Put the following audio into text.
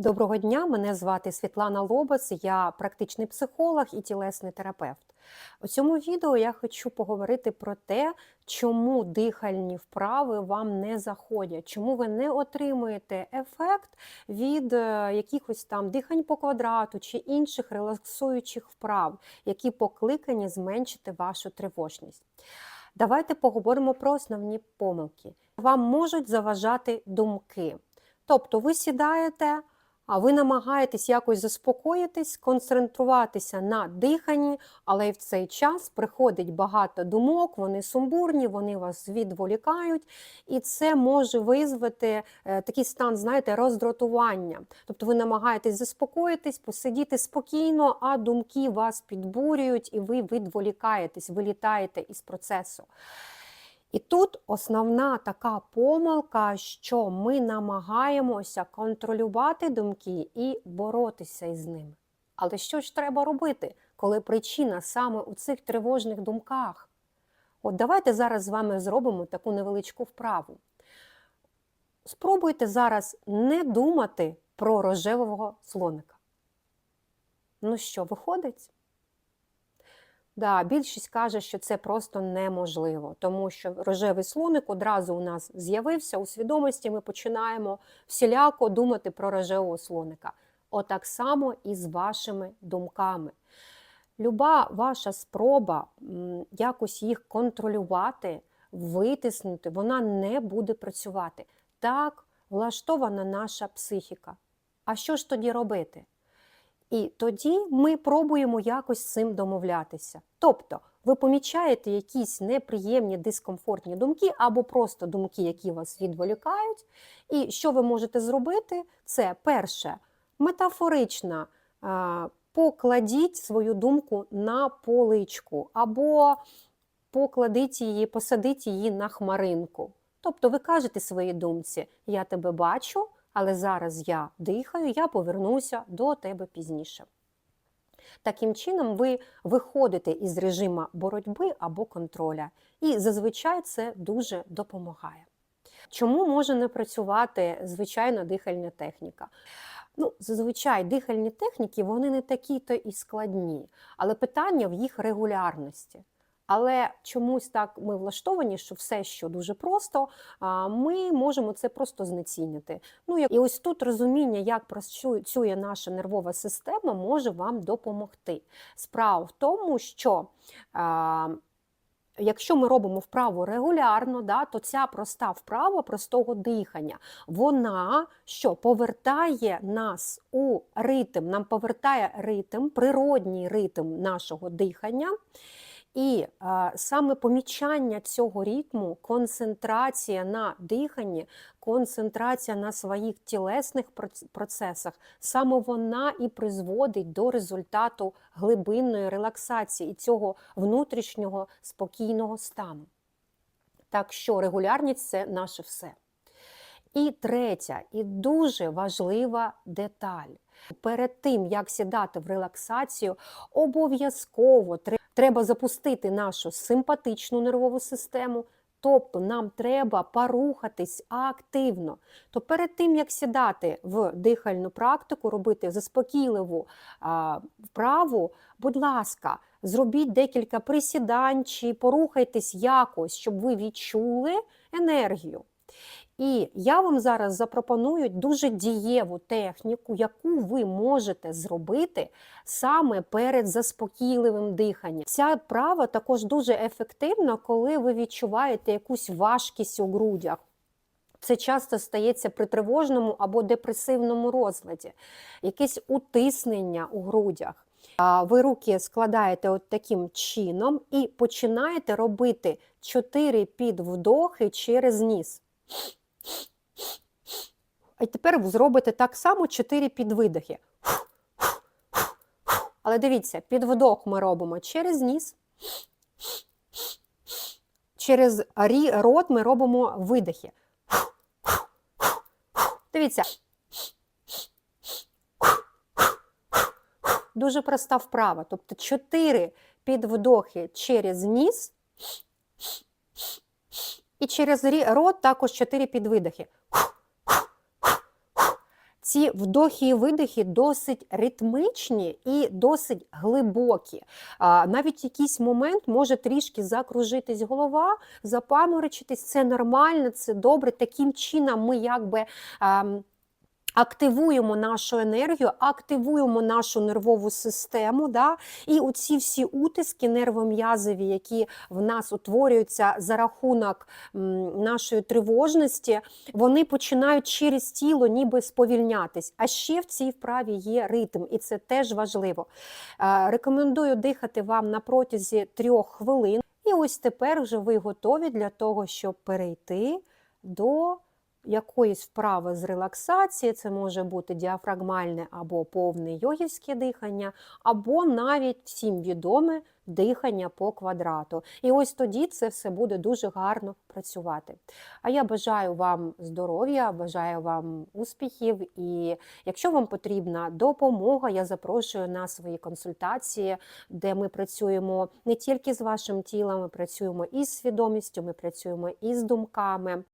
Доброго дня, мене звати Світлана Лобас, я практичний психолог і тілесний терапевт. У цьому відео я хочу поговорити про те, чому дихальні вправи вам не заходять, чому ви не отримуєте ефект від е, якихось там дихань по квадрату чи інших релаксуючих вправ, які покликані зменшити вашу тривожність. Давайте поговоримо про основні помилки. Вам можуть заважати думки. Тобто ви сідаєте, а ви намагаєтесь якось заспокоїтись, концентруватися на диханні, але в цей час приходить багато думок, вони сумбурні, вони вас відволікають, і це може визвати е, такий стан, знаєте, роздратування. Тобто ви намагаєтесь заспокоїтись, посидіти спокійно, а думки вас підбурюють, і ви відволікаєтесь, вилітаєте із процесу. І тут основна така помилка, що ми намагаємося контролювати думки і боротися із ними. Але що ж треба робити, коли причина саме у цих тривожних думках? От давайте зараз з вами зробимо таку невеличку вправу. Спробуйте зараз не думати про рожевого слоника. Ну що, виходить? Да, більшість каже, що це просто неможливо, тому що рожевий слоник одразу у нас з'явився у свідомості. Ми починаємо всіляко думати про рожевого слоника. Отак само і з вашими думками. Люба ваша спроба якось їх контролювати, витиснути, вона не буде працювати. Так влаштована наша психіка. А що ж тоді робити? І тоді ми пробуємо якось з цим домовлятися. Тобто, ви помічаєте якісь неприємні дискомфортні думки або просто думки, які вас відволікають. І що ви можете зробити? Це перше, метафорично покладіть свою думку на поличку, або покладіть її, посадіть її на хмаринку. Тобто ви кажете своїй думці, я тебе бачу, але зараз я дихаю, я повернуся до тебе пізніше. Таким чином, ви виходите із режиму боротьби або контроля, і зазвичай це дуже допомагає. Чому може не працювати звичайна дихальна техніка? Ну, зазвичай дихальні техніки вони не такі-то і складні, але питання в їх регулярності. Але чомусь так ми влаштовані, що все, що дуже просто, ми можемо це просто знецінити. Ну і ось тут розуміння, як працює наша нервова система, може вам допомогти. Справа в тому, що Якщо ми робимо вправу регулярно, да, то ця проста вправа простого дихання, вона що повертає нас у ритм, нам повертає ритм, природній ритм нашого дихання. І е, саме помічання цього ритму, концентрація на диханні, концентрація на своїх тілесних процесах, саме вона і призводить до результату глибинної релаксації і цього внутрішнього спокійного стану. Так що регулярність це наше все. І третя, і дуже важлива деталь. Перед тим, як сідати в релаксацію, обов'язково треба запустити нашу симпатичну нервову систему. Тобто нам треба порухатись активно. То перед тим, як сідати в дихальну практику, робити заспокійливу а, вправу, будь ласка, зробіть декілька присідань чи порухайтесь якось, щоб ви відчули енергію. І я вам зараз запропоную дуже дієву техніку, яку ви можете зробити саме перед заспокійливим диханням. Ця права також дуже ефективна, коли ви відчуваєте якусь важкість у грудях. Це часто стається при тривожному або депресивному розладі, якесь утиснення у грудях. Ви руки складаєте от таким чином і починаєте робити 4 підвдохи через ніс. І тепер зробите так само 4 підвидохи. Але дивіться, підвдох ми робимо через ніс. Через рот ми робимо видихи. Дивіться. Дуже проста вправа. Тобто 4 підвдохи через ніс. І через рот також 4 підвидохи. Ці вдохи і видихи досить ритмичні і досить глибокі. А, Навіть якийсь момент може трішки закружитись голова, запаморочитись. Це нормально, це добре. Таким чином ми якби. Активуємо нашу енергію, активуємо нашу нервову систему, да? і оці всі утиски нервом'язові, які в нас утворюються за рахунок нашої тривожності, вони починають через тіло ніби сповільнятись. А ще в цій вправі є ритм, і це теж важливо. Е, Рекомендую дихати вам на протязі трьох хвилин. І ось тепер вже ви готові для того, щоб перейти до якоїсь вправи з релаксації, це може бути діафрагмальне або повне йогівське дихання, або навіть всім відоме дихання по квадрату. І ось тоді це все буде дуже гарно працювати. А я бажаю вам здоров'я, бажаю вам успіхів. І якщо вам потрібна допомога, я запрошую на свої консультації, де ми працюємо не тільки з вашим тілом, ми працюємо і з свідомістю, ми працюємо і з думками.